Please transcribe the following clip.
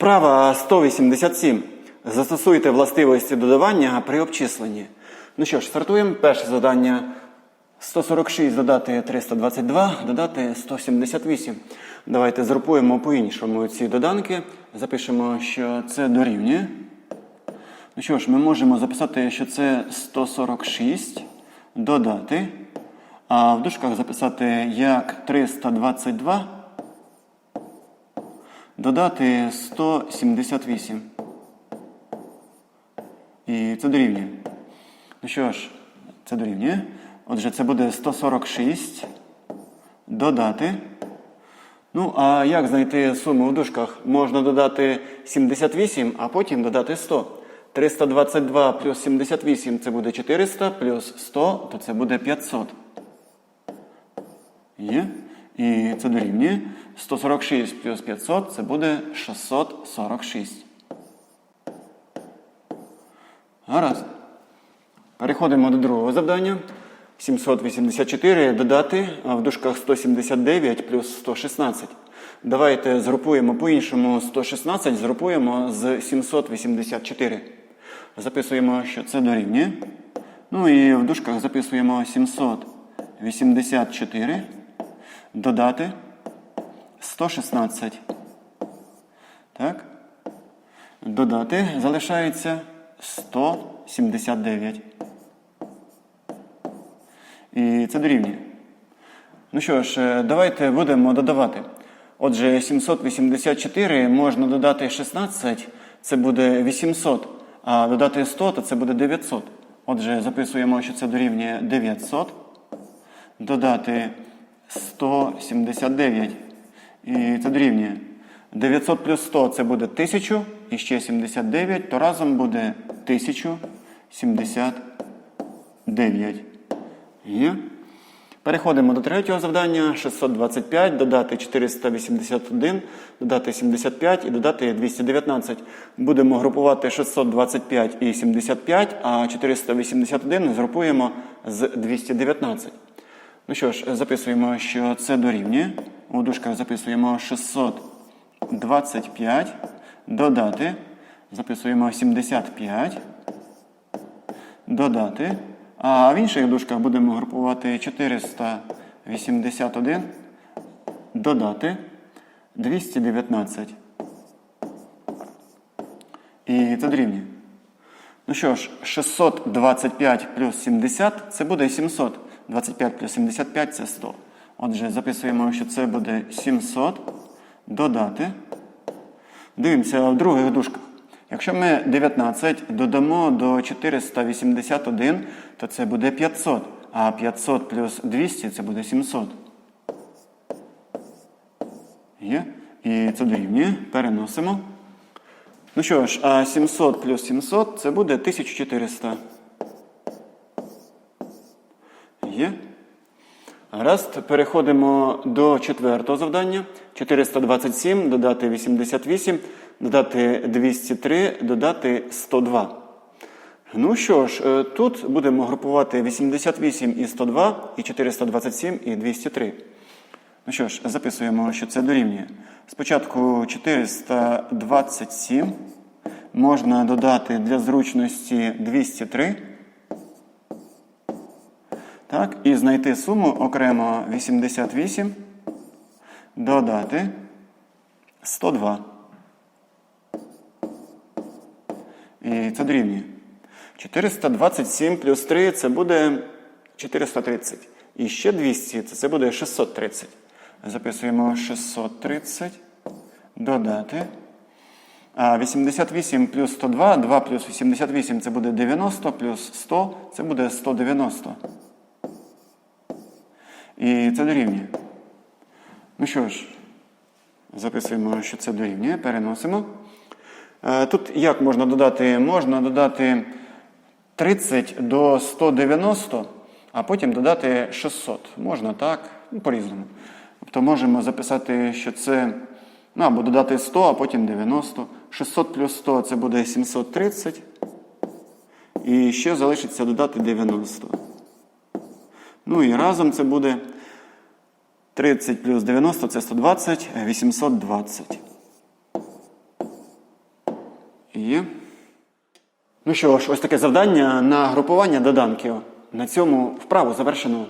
Вправа 187. Застосуйте властивості додавання при обчисленні. Ну що ж, стартуємо. Перше завдання 146 додати 322, додати 178. Давайте згрупуємо по-іншому ці доданки. Запишемо, що це дорівнює. Ну що ж, ми можемо записати, що це 146 додати. А в дужках записати як 322 додати 178. І це дорівнює. Ну що ж, це дорівнює. Отже, це буде 146 додати. Ну, а як знайти суму в дужках? Можна додати 78, а потім додати 100. 322 плюс 78 це буде 400, плюс 100, то це буде 500. Є. І це дорівнює. 146 плюс 500 це буде 646. Гаразд. Переходимо до другого завдання. 784 додати в дужках 179 плюс 116. Давайте згрупуємо по-іншому 116, згрупуємо з 784. Записуємо, що це дорівнює. Ну і в дужках записуємо 784 додати 116. Так? Додати залишається 179. І це дорівнює. Ну що ж, е, давайте будемо додавати. Отже, 784 можна додати 16, це буде 800, а додати 100, то це буде 900. Отже, записуємо, що це дорівнює 900. Додати 179. І це дорівнює. 900 плюс 100 це буде 1000, і ще 79, то разом буде 1079. Є. Переходимо до третього завдання. 625, додати 481, додати 75 і додати 219. Будемо групувати 625 і 75, а 481 згрупуємо з 219. Ну що ж, записуємо, що це дорівнює. У дужках записуємо 625, додати. Записуємо 75, додати. А в інших дужках будемо групувати 481, додати 219. І це дорівнює. Ну що ж, 625 плюс 70 це буде 700. 25 плюс 75 це 100. Отже, записуємо, що це буде 700 додати. Дивимося в других дужках. Якщо ми 19 додамо до 481, то це буде 500. А 500 плюс 200 це буде 700. Є. І це дорівнює. Переносимо. Ну що ж, а 700 плюс 700 це буде 1400. Є. Гаразд, переходимо до четвертого завдання. 427, додати 88, додати 203, додати 102. Ну що ж, е, тут будемо групувати 88 і 102, і 427 і 203. Ну що ж, записуємо, що це дорівнює. Спочатку 427 можна додати для зручності 203. Так, і знайти суму окремо 88, додати 102. І це дорівнює. 427 плюс 3 це буде 430. І ще 200 це буде 630. Записуємо 630, додати. А 88 плюс 102, 2 плюс 88 це буде 90, плюс 100 це буде 190. І це дорівнює. Ну що ж, записуємо, що це дорівнює, переносимо. Е, Тут як можна додати? Можна додати 30 до 190, а потім додати 600. Можна так, ну, по-різному. Тобто можемо записати, що це, ну або додати 100, а потім 90. 600 плюс 100 це буде 730. І ще залишиться додати 90. Ну і разом це буде 30 плюс 90 це 120, 820. Є. Ну що ж, ось таке завдання на групування доданків. На цьому вправу завершено.